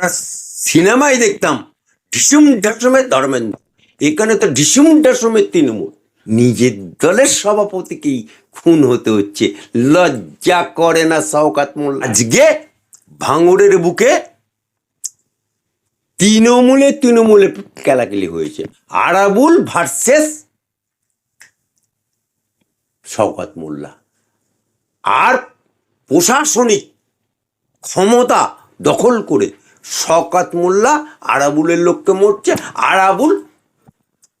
আমরা সিনেমায় দেখতাম। ঢিসুম ঢাসমের ধর্মেন্দ্র এখানে তো ঢিসুম ঢাসমের তৃণমূল। নিজের দলের সভাপতিকেই খুন হতে হচ্ছে। লজ্জা করে না শওকাত মোল্লা। আজকে ভাঙড়ের বুকে তৃণমূলে তৃণমূলে কেলাকেলি হয়েছে। আরাবুল ভার্সেস শওকাত মোল্লা। আর প্রশাসনিক ক্ষমতা দখল করে শকাত মোল্লা, আরাবুলের লোককে মরছে, আরাবুল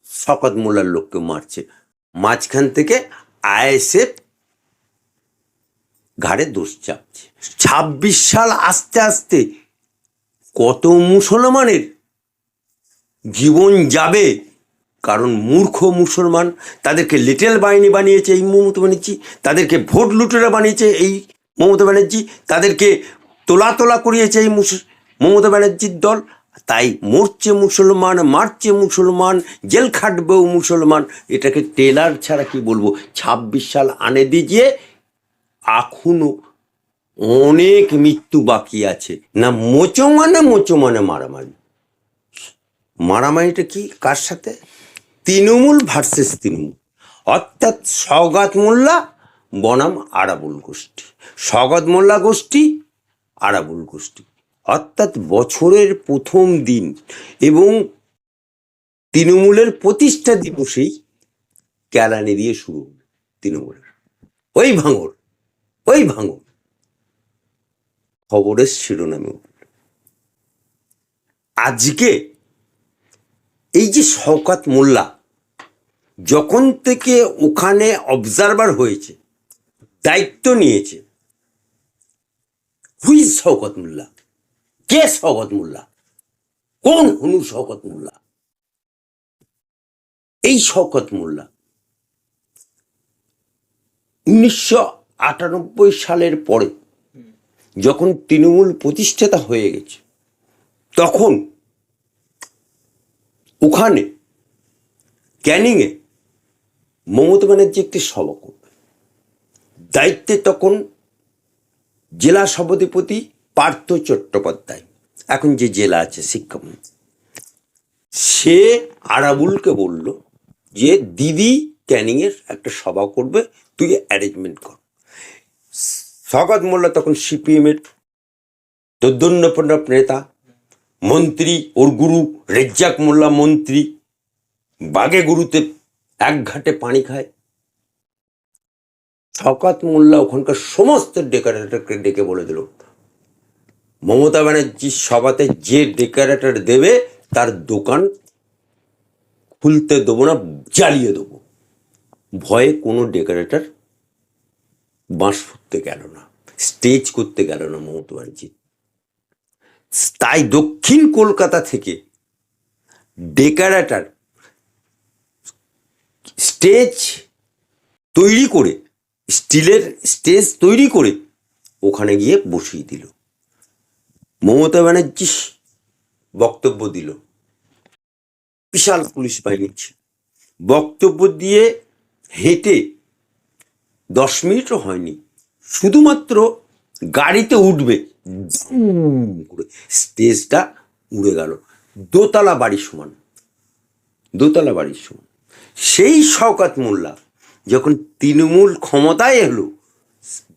শকাত মোল্লার লোককে মারছে। মাঝখান থেকে আইএসএফ ঘাড়ে দোষ চাপছে। ছাব্বিশ সাল আস্তে আস্তে কত মুসলমানের জীবন যাবে? কারণ মূর্খ মুসলমান তাদেরকে লিটেল বাহিনী বানিয়েছে এই মমতা ব্যানার্জি, তাদেরকে ভোট লুটেরা বানিয়েছে এই মমতা ব্যানার্জি, তাদেরকে তোলা তোলা করিয়েছে এই মুস- মমতা ব্যানার্জির দল, তাই মরছে মুসলমান, মারছে মুসলমান, জেল খাটবেও মুসলমান। এটাকে টেলার ছাড়া কি বলব? ছাব্বিশ সাল আনে দিয়ে এখনও অনেক মৃত্যু বাকি আছে। না মোচো মানে মোচো মানে মারামারি। মারামারিটা কি? কার সাথে? তৃণমূল ভার্সেস তৃণমূল। অর্থাৎ সৌগাত মোল্লা, বনাম আরাবুল গোষ্ঠী। সৌগাত মোল্লা গোষ্ঠী, আরাবুল গোষ্ঠী। অর্থাৎ বছরের প্রথম দিন এবং তৃণমূলের প্রতিষ্ঠা দিবসেই ক্যালানি দিয়ে শুরু তৃণমূলের। ওই ভাঙর ওই ভাঙর খবরের শিরোনামে। আজকে এই যে শওকাত মোল্লা যখন থেকে ওখানে অবজারভার হয়েছে, দায়িত্ব নিয়েছে হুইজ শওকত মোল্লা? কে শওকত মোল্লা? কোন হনু শওকত মোল্লা? এই শওকত মোল্লা উনিশশো আটানব্বই সালের পরে যখন তৃণমূল প্রতিষ্ঠাতা হয়ে গেছে, তখন ওখানে ক্যানিংয়ে মমতা ব্যানার্জি একটি সভা করবে। দায়িত্বে তখন জেলা সভাধিপতি পার্থ চট্টোপাধ্যায়। এখন যে জেলা আছে শিক্ষামন্ত্রী। সে আরাবুলকে বলল যে, দিদি ক্যানিংয়ের একটা সভা করবে, তুই অ্যারেঞ্জমেন্ট কর। স্বাগত মোল্লা তখন সিপিএমের দোদ্দন্যপন্ন নেতা, মন্ত্রী ওর গুরু, রেজ্জাক মোল্লা মন্ত্রী, বাগে গুরুতে এক ঘাটে পানি খায়। শকাত মোল্লা ওখানকার সমস্ত ডেকোরেটরকে ডেকে বলে দিল মমতা ব্যানার্জির সভাতে যে ডেকারেটার দেবে, তার দোকান খুলতে দেবো না, জ্বালিয়ে দেবো। ভয়ে কোনো ডেকোরেটর বাঁশ ফুটতে গেল না, স্টেজ করতে গেল না মমতা ব্যানার্জি। তাই দক্ষিণ কলকাতা থেকে ডেকারেটার স্টেজ তৈরি করে, স্টিলের স্টেজ তৈরি করে ওখানে গিয়ে বসিয়ে দিল। মমতা ব্যানার্জি বক্তব্য দিল। বিশাল পুলিশ বাহিনী। বক্তব্য দিয়ে হেঁটে দশ মিনিটও হয়নি। শুধুমাত্র গাড়িতে উঠবে করে স্টেজটা উড়ে গেল। দোতলা বাড়ির সমান। দোতলা বাড়ির সমান। সেই শওকাত মোল্লা যখন তৃণমূল ক্ষমতায় এলো,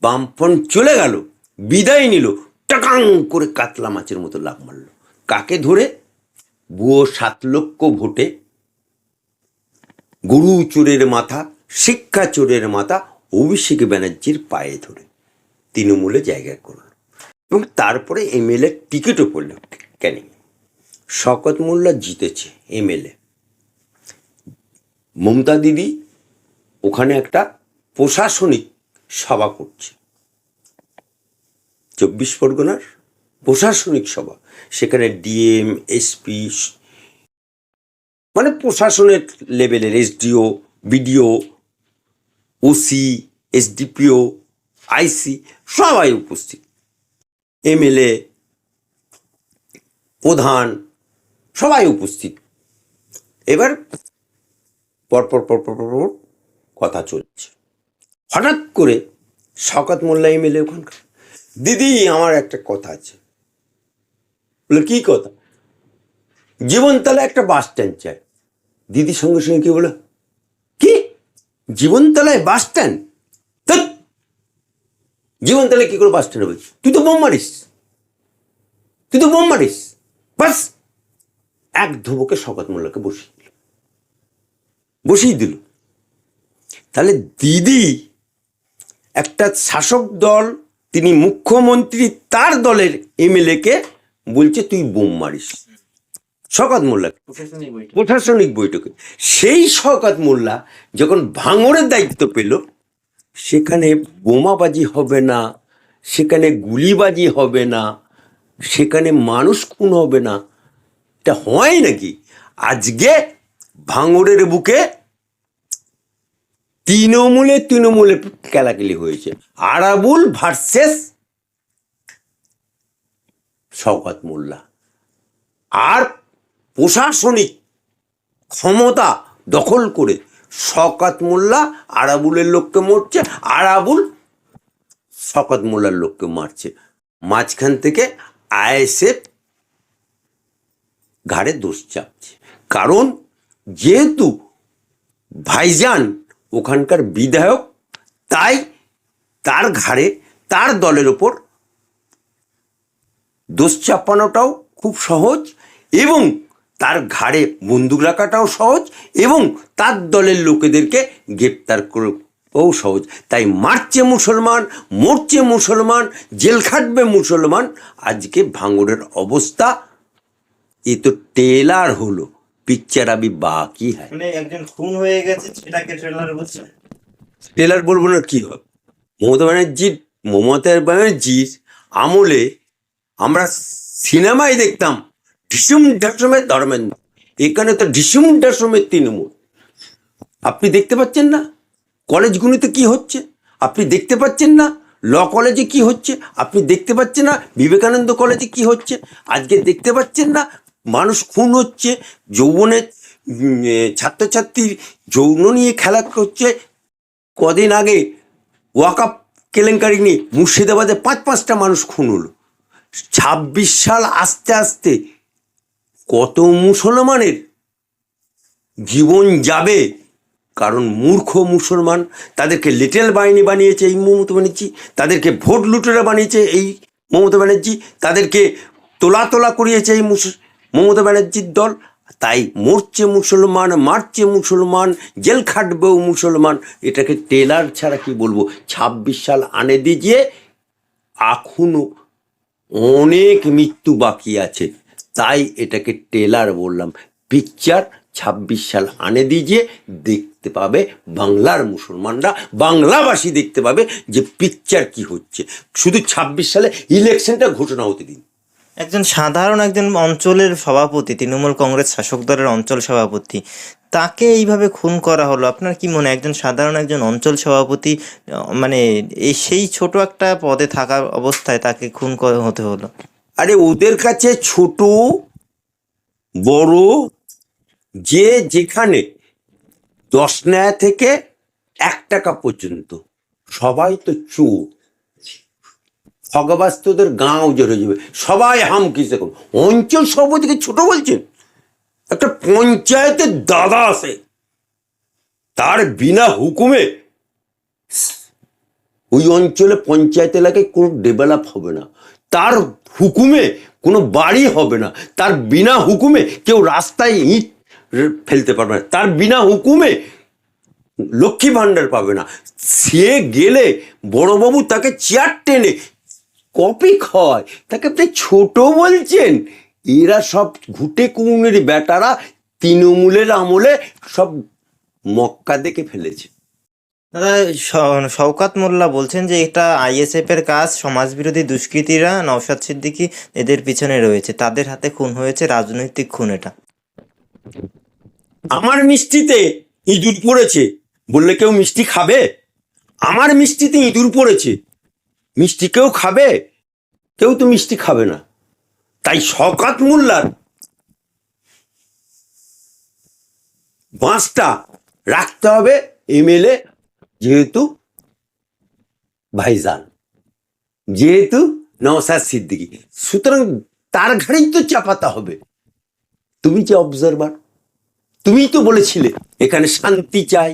বামফ্রন্ট চলে গেল, বিদায় নিল টাকাং করে কাতলা মাছের মতো লাভ মারল। কাকে ধরে? বুয়ো সাত লক্ষ ভোটে। গরু চোরের মাথা, শিক্ষা চোরের মাথা অভিষেক ব্যানার্জির পায়ে ধরে। তৃণমূলে জায়গা করল। এবং তারপরে এমএলএ টিকিটও পড়ল কেন শকত মোল্লা জিতেছে এমএলএ। মমতা দিদি ওখানে একটা প্রশাসনিক সভা করছে। চব্বিশ পরগনার প্রশাসনিক সভা। সেখানে ডিএম, এসপি মানে প্রশাসনের লেভেলের SDO, BDO, OC, SDPO, IC সবাই উপস্থিত। এমএলএ, প্রধান সবাই উপস্থিত। এবার পরপর পরপর পরপর কথা চলছে। হঠাৎ করে শকাত মোল্লা এমএলএ ওখানকার। দিদি, আমার একটা কথা আছে। বলে, কি কথা? জীবনতলা একটা বাস স্ট্যান্ড চাই। দিদির সঙ্গে সঙ্গে কি বলো? কি? জীবনতলায় বাস স্ট্যান্ড? জীবনতলায় কি করে বাস স্ট্যান্ড হবে? তুই তো বোম মারিস। তুই তো বোম মারিস। বাস! এক ধুবকে শকত মোল্লাকে বসিয়ে দিল। বসিয়ে দিল। তাহলে দিদি একটা শাসক দল তিনি মুখ্যমন্ত্রী তার দলের এমএলএ কে বলছে তুই বোম মারিস। শকত মোল্লা প্রশাসনিক বৈঠকে। সেই শওকত মোল্লা যখন ভাঙড়ের দায়িত্ব পেল সেখানে বোমাবাজি হবে না সেখানে গুলিবাজি হবে না সেখানে মানুষ খুন হবে না। এটা হয় নাকি? আজকে ভাঙড়ের বুকে তৃণমূলে তৃণমূলে কেলাকেলি হয়েছে। আরাবুল ভার্সেস শওকত মোল্লা। আর প্রশাসনিক ক্ষমতা দখল করে শকাত মোল্লা আরাবুলের লোককে মরছে, আরাবুল শকাত মোল্লার লোককে মারছে। মাঝখান থেকে আইএসএফ ঘাড়ে দোষ চাপছে। কারণ যেহেতু ভাইজান ওখানকার বিধায়ক, তাই তার ঘাড়ে, তার দলের ওপর দোষ চাপানোটাও খুব সহজ এবং তার ঘাড়ে বন্দুক রাখাটাও সহজ এবং তার দলের লোকেদেরকে গ্রেপ্তার করেও সহজ। তাই মারছে মুসলমান, মরছে মুসলমান, জেল খাটবে মুসলমান, আজকে ভাঙড়ের অবস্থা এ তো টেলার হলো। পিকচার আবি বাকি হয়। মানে একজন খুন হয়ে গেছে সেটাকে ট্রেলারে বলছে। টেলার বলব না কি হবে? মমতা ব্যানার্জির মমতা ব্যানার্জির আমলে আমরা সিনেমায় দেখতাম ঢিসুম ঢাসমের ধর্মেন্দ্র এখানে তো ঢিসুম ঢাসমের তৃণমূল। আপনি দেখতে পাচ্ছেন না? কলেজগুলিতে কি হচ্ছে? আপনি দেখতে পাচ্ছেন না? ল কলেজে কি হচ্ছে? আপনি দেখতে পাচ্ছেন না? বিবেকানন্দ কলেজে কি হচ্ছে? আজকে দেখতে পাচ্ছেন না? মানুষ খুন হচ্ছে যৌবনের ছাত্রছাত্রীর যৌন নিয়ে খেলা করছে। কদিন আগে ওয়াকাপ কেলেঙ্কারি নিয়ে মুর্শিদাবাদে পাঁচ, পাঁচটা মানুষ খুন হলো। ছাব্বিশ সাল আস্তে আস্তে কত মুসলমানের জীবন যাবে? কারণ মূর্খ মুসলমান তাদেরকে লিটেল বাহিনী বানিয়েছে, এই মমতা ব্যানার্জি, তাদেরকে ভোট লুটেরা বানিয়েছে, এই মমতা ব্যানার্জি, তাদেরকে তোলা তোলা করিয়েছে এই মুস- মমতা ব্যানার্জির দল, তাই মরছে মুসলমান, মারছে মুসলমান, জেল খাটবেও মুসলমান। এটাকে টেলার ছাড়া কি বলব? ছাব্বিশ সাল আনে দিয়ে এখনও অনেক মৃত্যু বাকি আছে। তাই এটাকে টেলার বললাম। পিকচার, ছাব্বিশ সাল আনে দিয়ে দেখতে পাবে বাংলার মুসলমানরা বাংলাভাষী দেখতে পাবে যে পিকচার কি হচ্ছে। শুধু ছাব্বিশ সালে ইলেকশনটা ঘোষণা হতে দিন। একজন সাধারণ একজন অঞ্চলের সভাপতি, তৃণমূল কংগ্রেস শাসক দলের অঞ্চল সভাপতি, তাকে এইভাবে খুন করা হলো, আপনার কি মনে একজন সাধারণ একজন অঞ্চল সভাপতি মানে এই সেই ছোট একটা পদে থাকা অবস্থায় তাকে খুন করে হতে হলো? আরে ওদের কাছে ছোট, বড়, যে যেখানে দশ নেয়া থেকে এক টাকা পর্যন্ত, সবাই তো চোর। ঠগাবাজ তোদের গাঁ উজড় হয়ে যাবে। সবাই হাম কিসে করুন অঞ্চল সভাপতিকে ছোট বলছেন। একটা পঞ্চায়েতের দাদা আছে। তার বিনা হুকুমে ওই অঞ্চলে পঞ্চায়েত এলাকায় কোনো ডেভেলপ হবে না। তার হুকুমে কোনো বাড়ি হবে না। তার বিনা হুকুমে কেউ রাস্তায় ইট ফেলতে পারবে না। তার বিনা হুকুমে লক্ষ্মী ভাণ্ডার পাবে না। সে গেলে বড়বাবু তাকে চেয়ার টেনে কপি খায়। তাকে আপনি ছোট বলছেন। এরা সব ঘুটে কুমুনের বেটারা তৃণমূলের আমলে সব মক্কা দেখে ফেলেছে। দাদা শওকাত মোল্লা বলছেন যে এটা আইএসএফ এর কাজ সমাজবিরোধী দুষ্কৃতীরা নওশাদ সিদ্দিকী এদের পিছনে রয়েছে। তাদের হাতে খুন হয়েছে রাজনৈতিক খুন এটা। আমার মিষ্টিতে ইঁদুর পড়েছে। বললে কেউ মিষ্টি খাবে? আমার মিষ্টিতে ইঁদুর পড়েছে। মিষ্টি কেউ খাবে? কেউ তো মিষ্টি খাবে না। তাই শকাত মোল্লার বাঁশটা রাখতে হবে এমএলএ, যেহেতু ভাইজান, যেহেতু নওসাদ সিদ্দিকী। সুতরাং তার ঘাড়েই তো চাপাতে হবে। তুমি যে অবজারভার তুমিই তো বলেছিলে এখানে শান্তি চাই,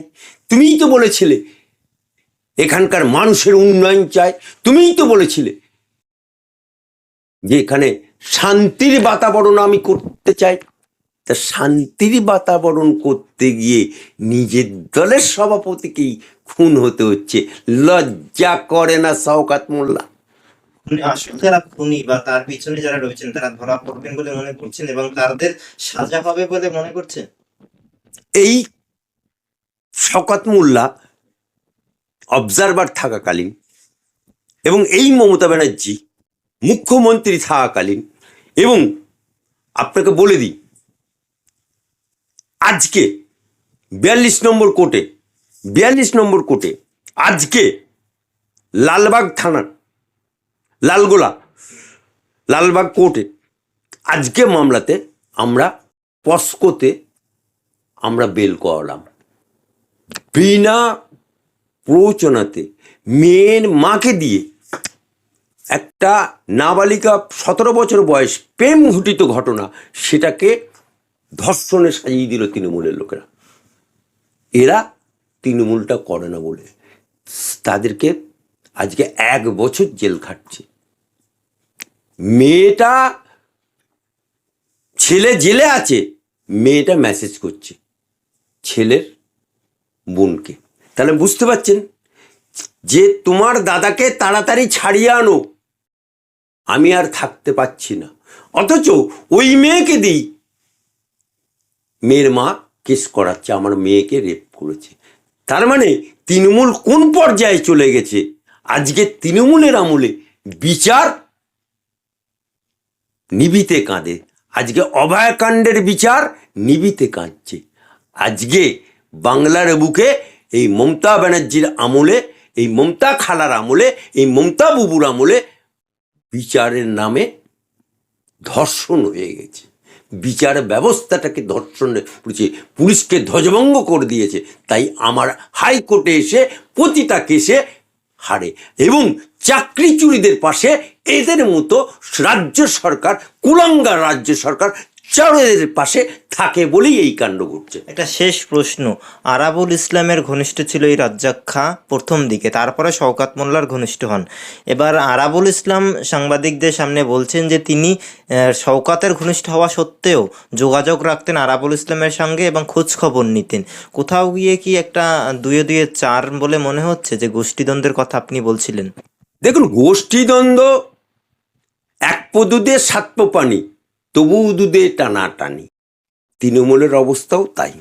তুমিই তো বলেছিলে এখানকার মানুষের উন্নয়ন চাই। তুমিই তো বলেছিলে যে এখানে শান্তির বাতাবরণ আমি করতে চাই। তা শান্তির বাতাবরণ করতে গিয়ে নিজের দলের সভাপতিকেই খুন হতে হচ্ছে। লজ্জা করে না শওকাত মোল্লা। যারা খুনি বা তার পিছনে যারা রয়েছেন তারা ধরা পড়বেন বলে মনে করছেন এবং তাদের সাজা হবে বলে মনে করছেন? এই শকত মোল্লা অবজারভার থাকাকালীন এবং এই মমতা ব্যানার্জি মুখ্যমন্ত্রী থাকাকালীন এবং আপনাকে বলে দিই, আজকে বিয়াল্লিশ নম্বর কোর্টে, বিয়াল্লিশ নম্বর কোর্টে আজকে লালবাগ থানার, লালগোলা লালবাগ কোর্টে আজকে মামলাতে আমরা পস্কোতে আমরা বেল করালাম। বিনা প্ররোচনাতে মেয়ের মাকে দিয়ে একটা নাবালিকা সতেরো বছর বয়স প্রেম ঘটিত ঘটনা সেটাকে ধর্ষণে সাজিয়ে দিল তৃণমূলের লোকেরা। এরা তৃণমূলটা করে না বলে। তাদেরকে আজকে এক বছর জেল খাটছে। মেয়েটা ছেলে জেলে আছে, মেয়েটা মেসেজ করছে ছেলের বোনকে। তাহলে বুঝতে পারছেন? যে তোমার দাদাকে তাড়াতাড়ি ছাড়িয়ে আনো, আমি আর থাকতে পারছি না। অথচ ওই মেয়েকে দিই। মেয়ের মা কেস করাচ্ছে, আমার মেয়েকে রেপ করেছে। তার মানে তৃণমূল কোন পর্যায়ে চলে গেছে? আজকে তৃণমূলের আমলে বিচার নিবিতে কাঁদে। আজকে অভয়াকাণ্ডের বিচার নিবিতে কাঁদছে। আজকে বাংলার বুকে এই মমতা ব্যানার্জির আমলে, এই মমতা খালার আমলে, এই মমতা বুবুর আমলে বিচারের নামে ধর্ষণ হয়ে গেছে। বিচার ব্যবস্থাটাকে ধর্ষণ করেছে পুলিশকে ধ্বজভঙ্গ করে দিয়েছে। তাই আমার হাইকোর্টে এসে প্রতিটা কেসে হারে এবং চাকরি চুরিদের পাশে এদের মতো রাজ্য সরকার, কুলাঙ্গার রাজ্য সরকার চোরেদের পাশে থাকে বলেই এই কাণ্ড ঘটছে। একটা শেষ প্রশ্ন। আরাবুল ইসলামের ঘনিষ্ঠ ছিল এই রাজ্জাক খা প্রথম দিকে তারপরে শওকাত মোল্লার ঘনিষ্ঠ হন। এবার আরাবুল ইসলাম সাংবাদিকদের সামনে বলছেন যে তিনি শওকাতের ঘনিষ্ঠ হওয়া সত্ত্বেও যোগাযোগ রাখতেন আরাবুল ইসলামের সঙ্গে এবং খোঁজ খবর নিতেন। কোথাও গিয়ে কি একটা দুয়ে দুয়ে চার বলে মনে হচ্ছে যে গোষ্ঠীদ্বন্দ্বের কথা আপনি বলছিলেন? দেখুন গোষ্ঠীদ্বন্দ্ব এক পো দুধে সাত পানি তবু দুধে টানাটানি। তৃণমূলের অবস্থাও তাই।